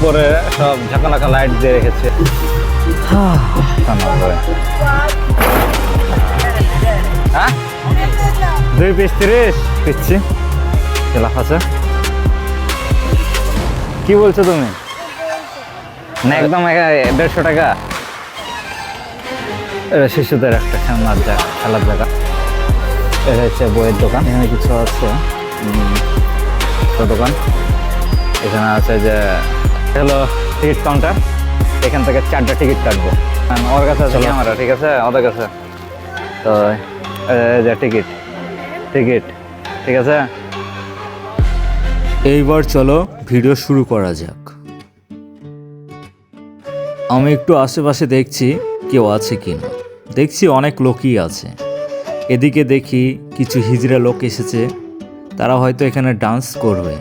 উপরে সব ঝাঁকানাকা লাইট দিয়ে রেখেছে। হ্যাঁ? দুই পিস তিরিশ। দিচ্ছি লাফ আছে। কি বলছো তুমি? না একদম একা- দেড়শো টাকা। এটা শিশুদের একটা খেলনার জায়গা খেলার জায়গা। এটা হচ্ছে বইয়ের দোকান। এখানে কিছু আছে। দোকান। এখানে আছে যে হলো টিকিট কাউন্টার এখান থেকে চারটা টিকিট কাটবো। আর ওর কাছে আছে ক্যামেরা ঠিক আছে? ওদের কাছে। তো যে টিকিট টিকিট ঠিক আছে? এইবার চলো ভিডিও শুরু করা যাক। আমি একটু আশেপাশে দেখছি কেউ আছে কিনা। দেখছি অনেক লোকই আছে। এদিকে দেখি কিছু হিজড়া লোক এসেছে। তারা হয়তো এখানে ডান্স করবে।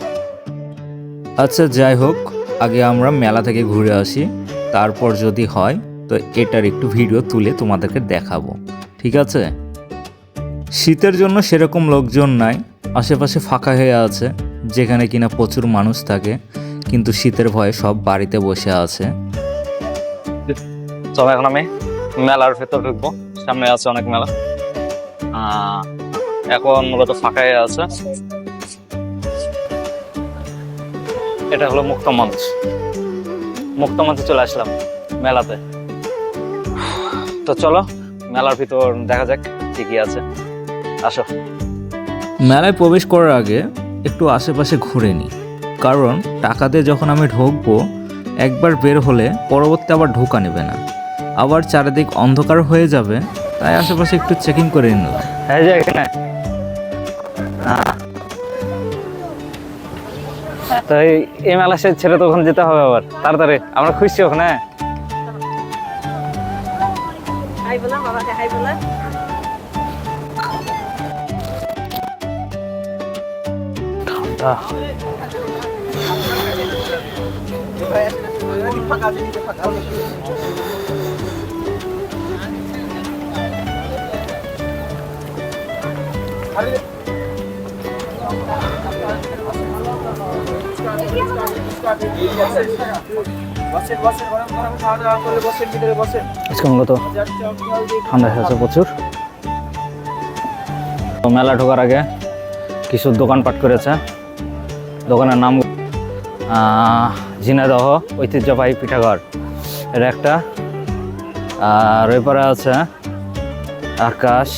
আচ্ছা যাই হোক। আগে আমরা মেলা থেকে ঘুরে আসি, তারপর যদি হয়, তো এটার একটু ভিডিও তুলে তোমাদেরকে দেখাবো, ঠিক আছে? শীতের জন্য সেরকম লোকজন নাই, আশেপাশে ফাঁকা হয়ে আছে, যেখানে কিনা প্রচুর মানুষ থাকে, কিন্তু শীতের ভয়ে সব বাড়িতে বসে আছে। তো এখন আমি মেলার ভেতর ঢুকবো, সামনে আছে অনেক মেলা। এখন মূলত ফাঁকাই আছে। এটা হলো মুক্ত মঞ্চ। মুক্ত মঞ্চে চলে আসলাম মেলাতে। তো চলো মেলার ভিতর দেখা যাক কি কি আছে। আসো। মেলায় প্রবেশ করার আগে একটু আশেপাশে ঘুরে নিই। কারণ টাকা দিয়ে যখন আমি ঢুকবো একবার বের হলে পরবর্তী আবার ঢোকা নেবে না। আবার চারিদিক অন্ধকার হয়ে যাবে তাই আশেপাশে একটু চেকিং করে নিলাম। হ্যাঁ যে এখানে। তো এই- মেলা শেষ ছেড়ে তো ওখানে যেতে হবে আবার। তাড়াতাড়ি, আমরা খুঁজছি ওখানে। খাইব আজকে মূলত ঠান্ডা হয়ে আছে প্রচুর। মেলা ঢোকার আগে কিছু দোকানপাট করেছে। দোকানের নাম আহ, ঝিনাইদহ ঐতিহ্যবাহী পিঠাঘর। এটা একটা। আর ওই পারে আছে আকাশ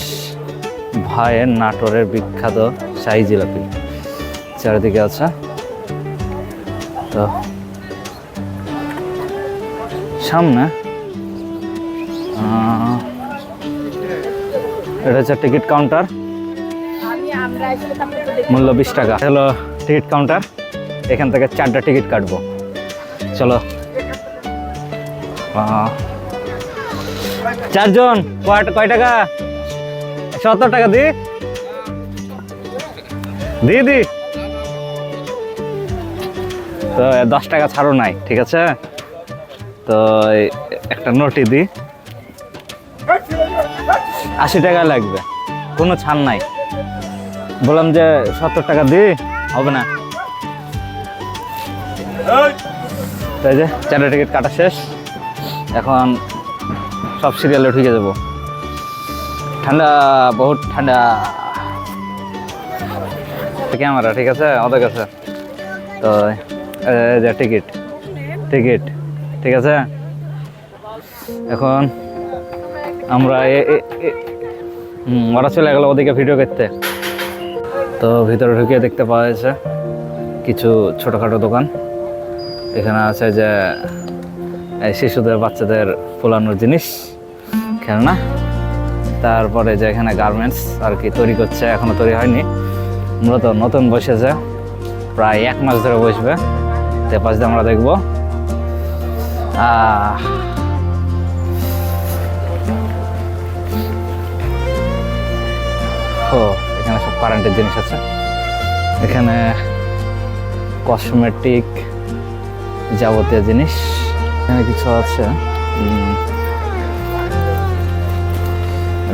ভাইয়ের নাটোরের বিখ্যাত শাহি জিলাপি। চারিদিকে আছে। তো। সামনে। এটা হচ্ছে টিকিট কাউন্টার। মূল্য বিশ টাকা। হলো টিকিট কাউন্টার। এখান থেকে চারটা টিকিট কাটবো। চলো। চারজন? কয় টাকা? সত্তর টাকা দি। দি দি। তো দশ টাকা ছাড়ো নাই, ঠিক আছে? তো একটা নোটি দি আশি টাকা লাগবে, কোনো ছাড় নাই। বললাম যে, সত্তর টাকা দি হবে না। তাই যে, চারটা টিকিট কাটা শেষ। এখন সব সিরিয়ালে ঢুকে যাব। ঠান্ডা, বহুত ঠান্ডা। ক্যামেরা ঠিক আছে? ওদের কাছে। তো টিকিট টিকিট ঠিক আছে? এখন আমরা ওরা চলে গেল ওদিকে ভিডিও করতে। তো ভিতরে ঢুকে দেখতে পাওয়া যাচ্ছে কিছু ছোটোখাটো দোকান। এখানে আছে যে শিশুদের, বাচ্চাদের ফোলানোর জিনিস, খেলনা। তারপরে যে এখানে গার্মেন্টস আর কি তৈরি করছে এখনও তৈরি হয়নি। মূলত নতুন বসেছে, প্রায় এক মাস ধরে বসবে। তে পাশ দিয়ে আমরা দেখব। ও এখানে সব কারেন্টের জিনিস আছে। এখানে কসমেটিক যাবতীয় জিনিস। এখানে কিছু আছে।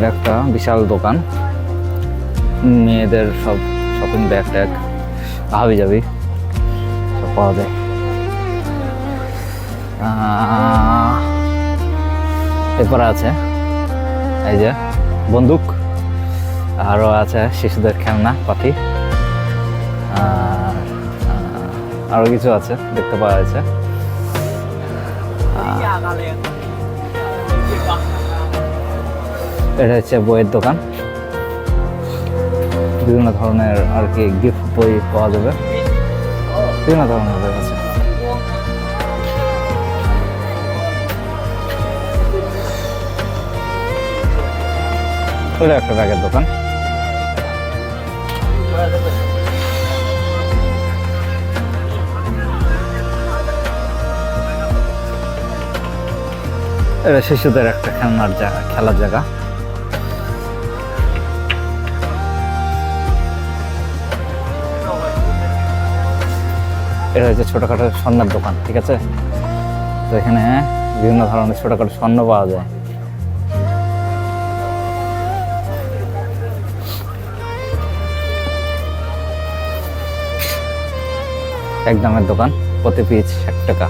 একটা বিশাল দোকান। মেয়েদের সব শপিং ব্যাগ ট্যাগ হাবি যাবি সব পাওয়া যায়। এরপরে আছে, এই যে বন্দুক আরও আছে শিশুদের খেলনা, পাখি আর আরও কিছু আছে দেখতে পাওয়া যাচ্ছে। এটা হচ্ছে বইয়ের দোকান। বিভিন্ন ধরনের আর কি গিফট বই পাওয়া যাবে। বিভিন্ন ধরনের এটা একটা ব্যাগের দোকান। এটা শিশুদের একটা খেলনার জায়গা, খেলার জায়গা। এটা হচ্ছে ছোটোখাটো স্বর্ণের দোকান, ঠিক আছে? তো এখানে বিভিন্ন ধরনের ছোটোখাটো স্বর্ণ পাওয়া যায়। এক দামের দোকান প্রতি পিস ষাট টাকা।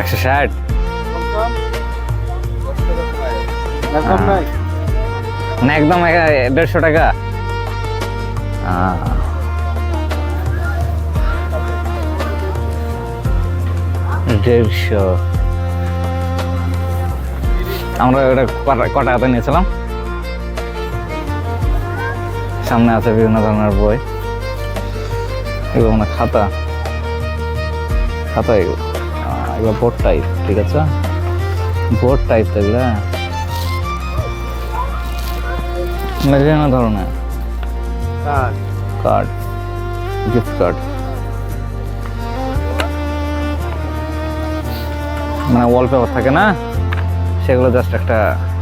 একশো ষাট। মানে একদম দেড়শো টাকা। দেড়শো আমরা ওটা কটা হাতে নিয়েছিলাম। সামনে আছে বিভিন্ন ধরনের বই। এগুলো মানে খাতা। খাতা এগুলো। এগুলো বোর্ড টাইপ ঠিক আছে? বোর্ড টাইপ এগুলো। বিভিন্ন ধরনের। কার্ড গিফট কার্ড মানে ওয়ালপেপার থাকে না, সেগুলো জাস্ট একটা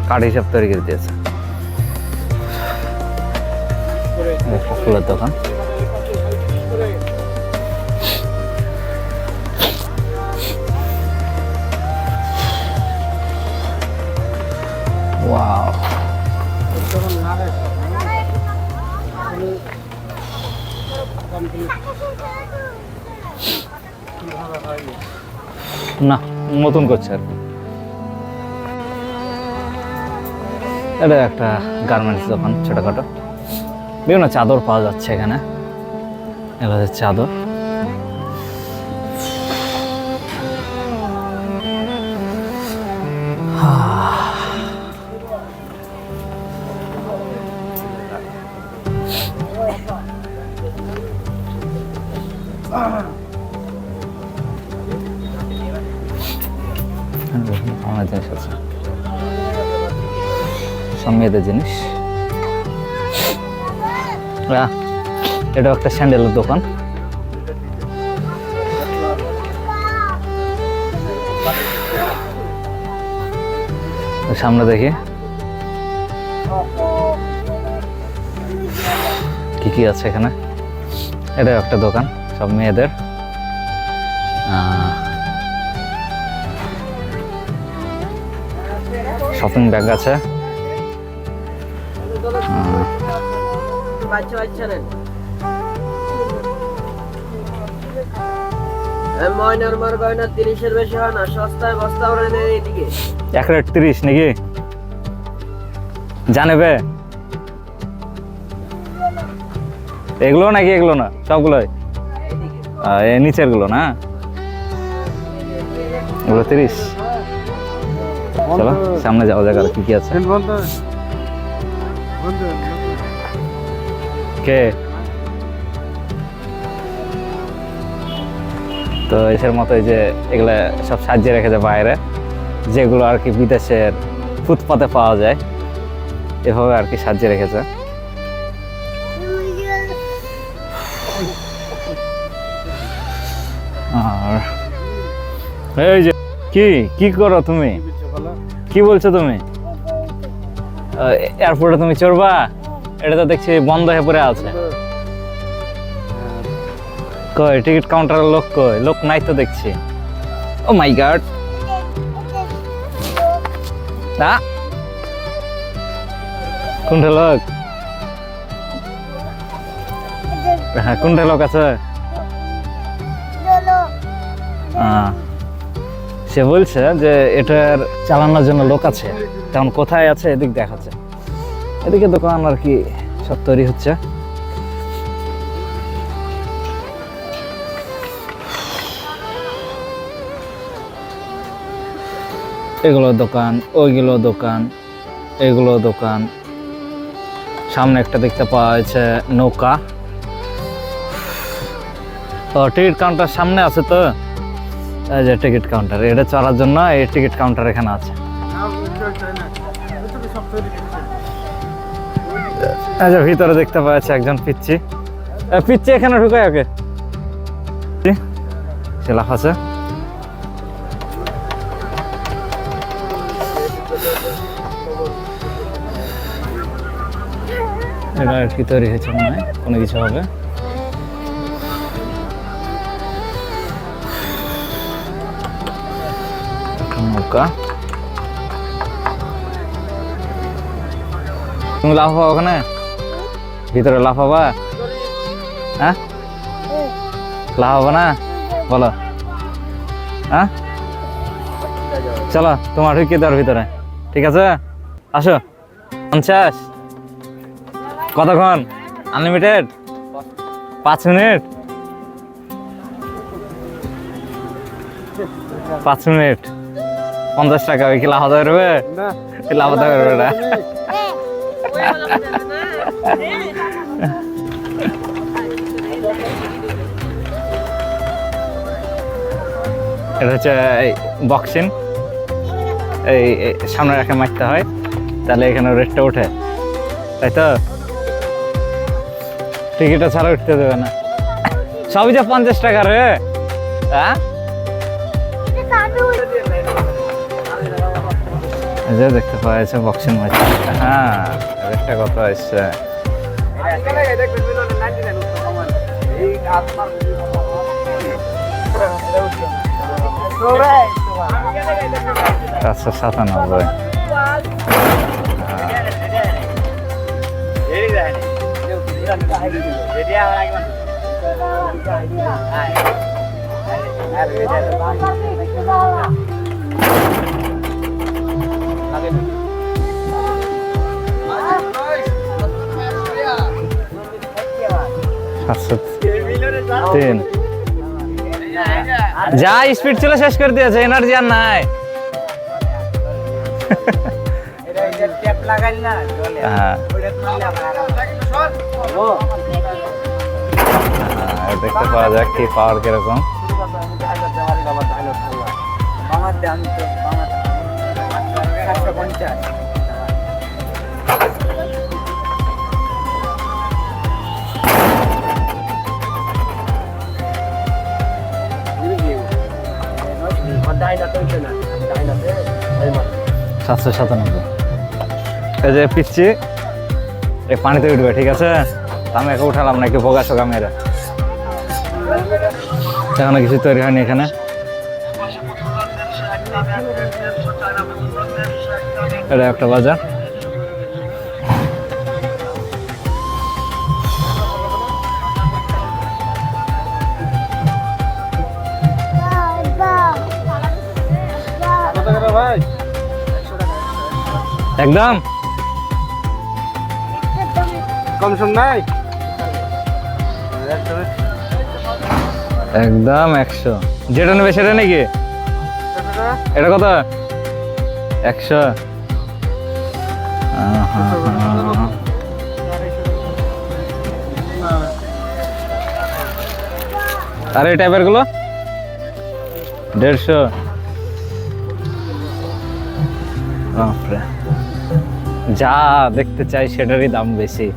কার্ড হিসাব তৈরি করে দিয়েছে। ফুলের দোকান। না। নতুন করছে আর। এটা একটা গার্মেন্টস দোকান, ছোটখাটো। বিভিন্ন চাদর পাওয়া যাচ্ছে এখানে। এগুলো চাদর। সব মেয়েদের জিনিস। এটাও একটা স্যান্ডেলের দোকান। সামনে দেখি। কি কি আছে এখানে? এটাও একটা দোকান, সব মেয়েদের। শপিং ব্যাগ আছে। বাচ্চা বাচ্চা নেন ময়নার মার গয়না তিরিশের বেশি হয় না সস্তায় বস্তা ওরা নেই এদিকে এক রেট তিরিশ নাকি? জানেবে এগুলো নাকি এগুলো না? সবগুলোই? নিচেরগুলো না? এগুলো তিরিশ। চলো সামনে যাওয়া যাক আর কি কি আছে। কে তো এসের মতো যে এগুলা সব সাজিয়ে রেখেছে বাইরে, যেগুলো আর কি বিদেশের ফুটপাতে পাওয়া যায়, এভাবে আর কি সাজিয়ে রেখেছে। আর এই যে, কি কি করো তুমি? কি বলছো তুমি? এয়ারপোর্টে তুমি চড়বা? এটা তো দেখছি বন্ধ হয়ে পড়ে আছে। কই টিকিট কাউন্টারের লোক কই? লোক নাই তো দেখছি। ও মাই গড না কোনটা লোক? হ্যাঁ কোনটা লোক আছে? আহ, সে বলছে যে এটার চালানোর জন্য লোক আছে। তেমন কোথায় আছে? এদিক দেখাচ্ছে। এদিকে দোকান আর কি সব তৈরি হচ্ছে। এগুলো দোকান, ওইগুলো দোকান, এগুলো দোকান। সামনে একটা দেখতে পাওয়া যাচ্ছে নৌকা। টিকিট কাউন্টার সামনে আছে তো? এই যে টিকিট কাউন্টার এটা চড়ার জন্য এই টিকিট কাউন্টার এখানে আছে। আচ্ছা ভিতরে দেখতে পাওয়া যাচ্ছে একজন পিচ্ছি পিচ্ছি এখানে ঢুকায় ওকে। সে লাফাচ্ছে এটা আর কি তৈরি হয়েছে মনে হয়, কোনো কিছু হবে। নৌকা তুমি লাফাবা ওখানে? ভিতরে লাফাবা? হ্যাঁ? লাফাবা না? বলো। হ্যাঁ? চলো, তোমার ঢুকিয়ে দেওয়ার ভিতরে। ঠিক আছে? আসো। পঞ্চাশ কতক্ষণ? আনলিমিটেড পাঁচ মিনিট? পাঁচ মিনিট। পঞ্চাশ টাকা কি লাফাতে পারবে লাফাতে পারবে না? এটা হচ্ছে বক্সিং এই এই সামনে রাখে মারতে হয় তাহলে এখানে রেটটা ওঠে। তাই তো? টিকিটটা ছাড়া উঠতে দেবে না। সবই যে পঞ্চাশ টাকা রে হ্যাঁ? যে দেখতে পাওয়া যাচ্ছে বক্সিং ম্যাচ হ্যাঁ রেটটা কত আসছে চারশো সাতানব্বই। তিন যা স্পিড ছিল শেষ করে দিয়েছে এনার্জি আর নাই হ্যাঁ হ্যাঁ, দেখতে পাওয়া যাক কি পাওয়ার কীরকম সাতশো সাতানব্বই। এই যে পিচ্ছি, এই পানিতে উঠবে, ঠিক আছে? আমি একে উঠালাম না একটু ভোগা সোগা মেয়েরা এখনও কিছু তৈরি হয়নি এখানে। এটা একটা বাজার। একদম। কম সম নাই? একদম একশো। যেটা নেবে সেটা নাকি? এটা কত? একশো। আর এই টাইপেরগুলো? দেড়শো। বাপরে। যা দেখতে চাই সেটারই দাম বেশি।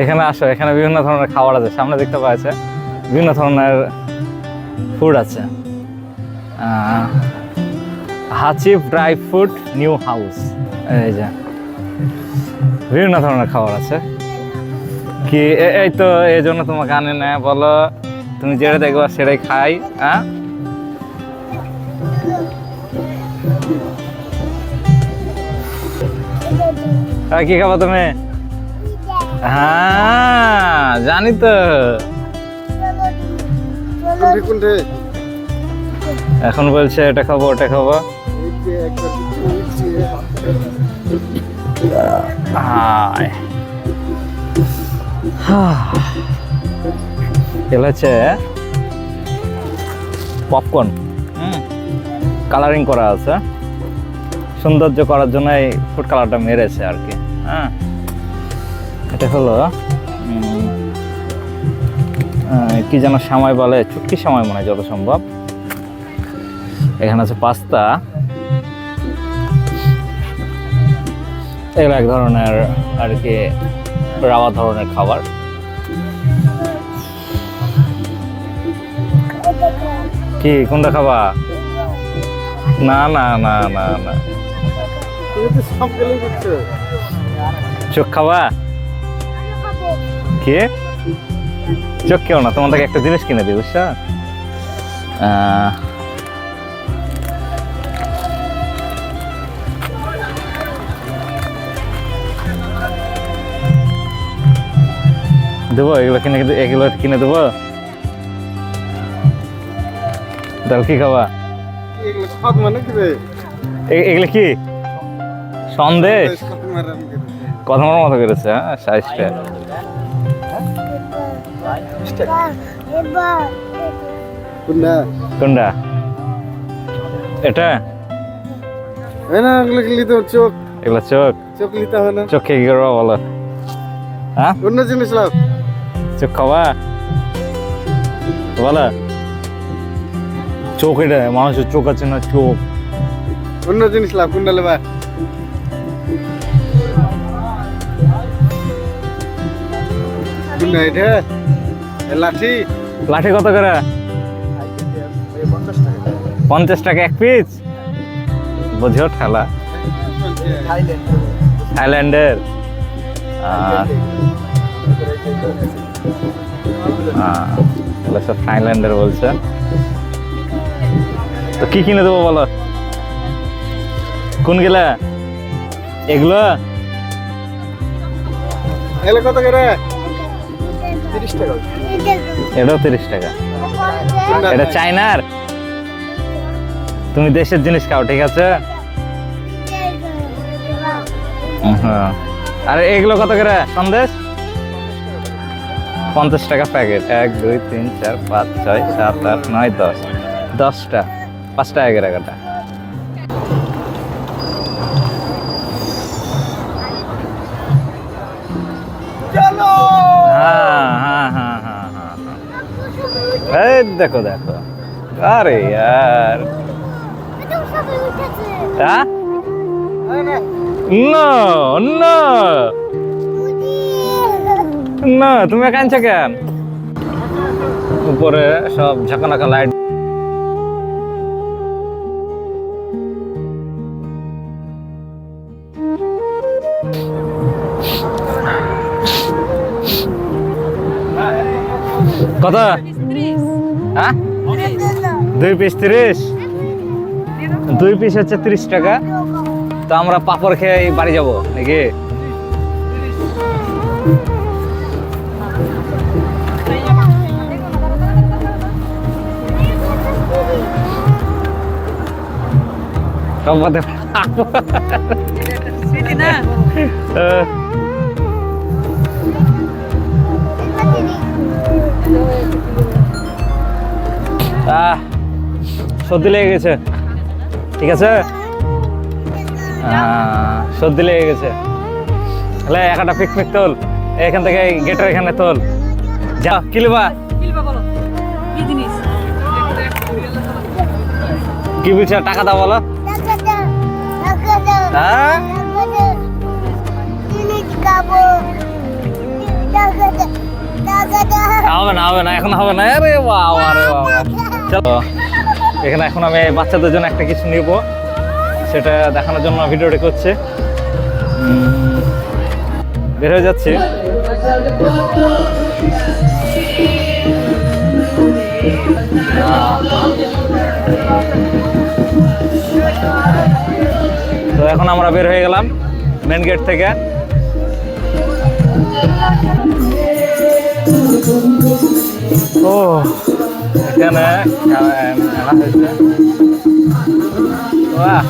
এখানে আসো, এখানে বিভিন্ন ধরনের খাবার আছে, সামনে দেখতে পাওয়া বিভিন্ন ধরনের ফুড আছে। হাচিফ ড্রাই ফ্রুট নিউ হাউস এই যে, বিভিন্ন ধরনের খাবার আছে। কি এই তো, এই জন্য তোমাকে আনে না বলো, তুমি যেটা দেখবা সেটাই খাই হ্যাঁ কি খাব তুমি? হ্যাঁ জানি তো। এখন বলছে এটা খাব ওটা খাব। হায়। এগুলো হচ্ছে পপকর্ন কালারিং করা আছে। সৌন্দর্য করার জন্য এই ফুড কালারটা মেরেছে আর কি হ্যাঁ। এটা হলো কি যেন সময় বলে চুটকি সময় মনে হয় যত সম্ভব এখানে আছে পাস্তা। এগুলো এক ধরনের আর কি রাওয়া ধরনের খাবার। কি কোনটা খাবা? না না না না না। সব গেলে করছ চোখ খাবা কি? চোখ কেউ না তোমার থেকে একটা জিনিস কিনে দিই বুঝছ? দেবো এগুলো কিনে এগুলো কিনে দেবো? তাহলে কি খাদ মানে এগুলো কি? সন্দেশ? কথা মতো করেছে হ্যাঁ? সাইজটা। কোনটা এটা? না এগুলো চোখ? এগুলো চোখ? চোখ নিতে হবে না? চোখ খেয়ে কি করব বলো? হ্যাঁ? অন্য জিনিস লাভ চোখ বলো। চোখ এটা মানুষের চোখ আছে না চোখ? অন্য জিনিস লাভ কোনটা লেবা। কোনটা এটা লাঠি? লাঠি কত করে? পঞ্চাশ টাকা এক পিস? বুঝিও ঠেলা। থাইল্যান্ডের। এগুলো সব থাইল্যান্ডের বলছে। তো কি কিনে দেবো বলো? কোন গেলা এগুলো? এগুলো কত করে? এটাও তিরিশ টাকা। এটা চাইনার তুমি দেশের জিনিস খাও, ঠিক আছে? আর এগুলো কত করে? সন্দেশ? পঞ্চাশ টাকা প্যাকেট। এক, দুই, তিন, চার, পাঁচ, ছয়, সাত, আট, নয়, দশ। দশটা। পাঁচটা একের এগারোটা। হ্যাঁ হ্যাঁ হ্যাঁ হ্যাঁ হ্যাঁ হ্যাঁ এই দেখো দেখো। আরে ইয়ার। হ্যাঁ? না না। না তুমি কাঁদছো কেন? উপরে সব ঝাঁকানাকা লাইট। কত হ্যাঁ? দুই পিস তিরিশ। দুই পিস হচ্ছে তিরিশ টাকা। তো আমরা পাপড় খেয়ে বাড়ি যাব নাকি? সম্পাদক আহ, সর্দি লেগে গেছে। ঠিক আছে? সর্দি লেগে গেছে। তাহলে একটা পিকনিক তোল এখান থেকে গেটের এখানে তোল। যা কিলবা কিলবা কি জিনিস? কি বলছে? টাকা দাও বলো। হ্যাঁ? হবে না হবে না এখন হবে না। আরে বাবা আরে বাবা। এখানে এখন আমি বাচ্চাদের জন্য একটা কিছু নিব। সেটা দেখানোর জন্য ভিডিওটি করছে। বের হয়ে যাচ্ছে। তো এখন আমরা বের হয়ে গেলাম মেন গেট থেকে। ও এখানে মেলা হয়েছে বাহ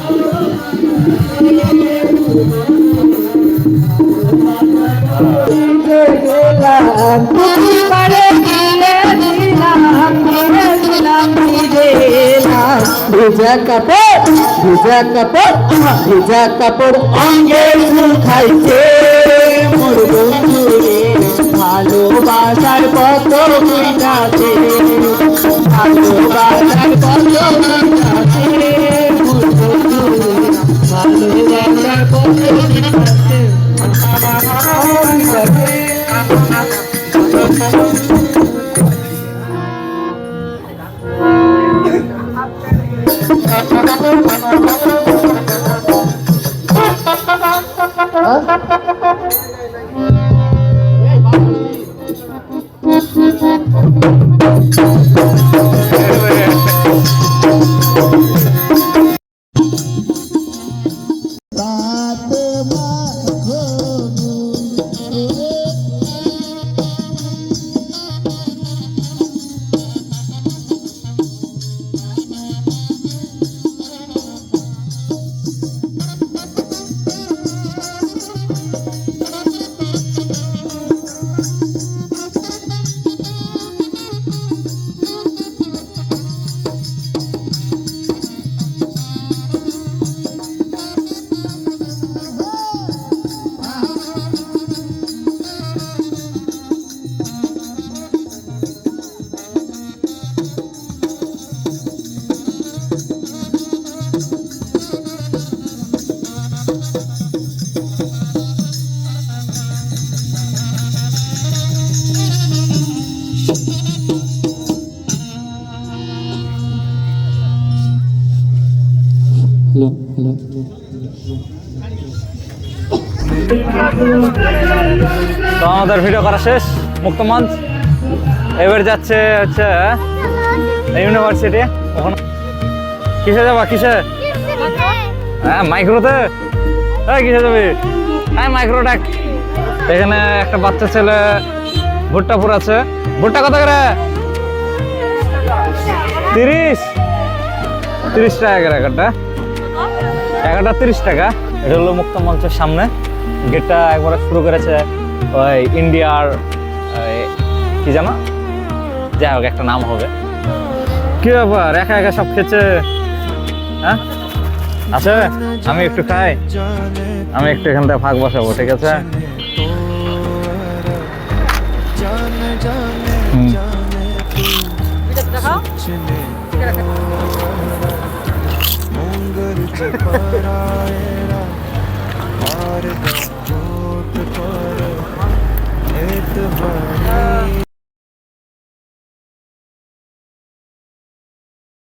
ভিজা কাপড় ভিজা কাপড় ভিজা কাপড় অঙ্গে খাইছে মোর বন্ধু ভালোবাসার কত বুঝাছে ভালোবাসার তো আমাদের ভিডিও করা শেষ। মুক্ত মঞ্চ। এবার যাচ্ছে হচ্ছে ইউনিভার্সিটি ওখানে কিসে যাবা, কিসে? হ্যাঁ মাইক্রোতে হ্যাঁ কিসে যাবি? হ্যাঁ মাইক্রোটেক এখানে একটা বাচ্চা ছেলে ভুট্টা পুরাচ্ছে ভুট্টা কত করে? তিরিশ। তিরিশ টাকা করে একটা। টাকাটা তিরিশ টাকা। এটা হলো মুক্ত মঞ্চের সামনে। গেটটা একবার শুরু করেছে ওই ইন্ডিয়ার কি জানো যাই হোক, একটা নাম হবে। কি ব্যাপার? একা একা সব খেয়েছে? হ্যাঁ? আছে? আমি একটু খাই। আমি একটু এখান থেকে ফাঁক বসাবো, ঠিক আছে? হুম। the world.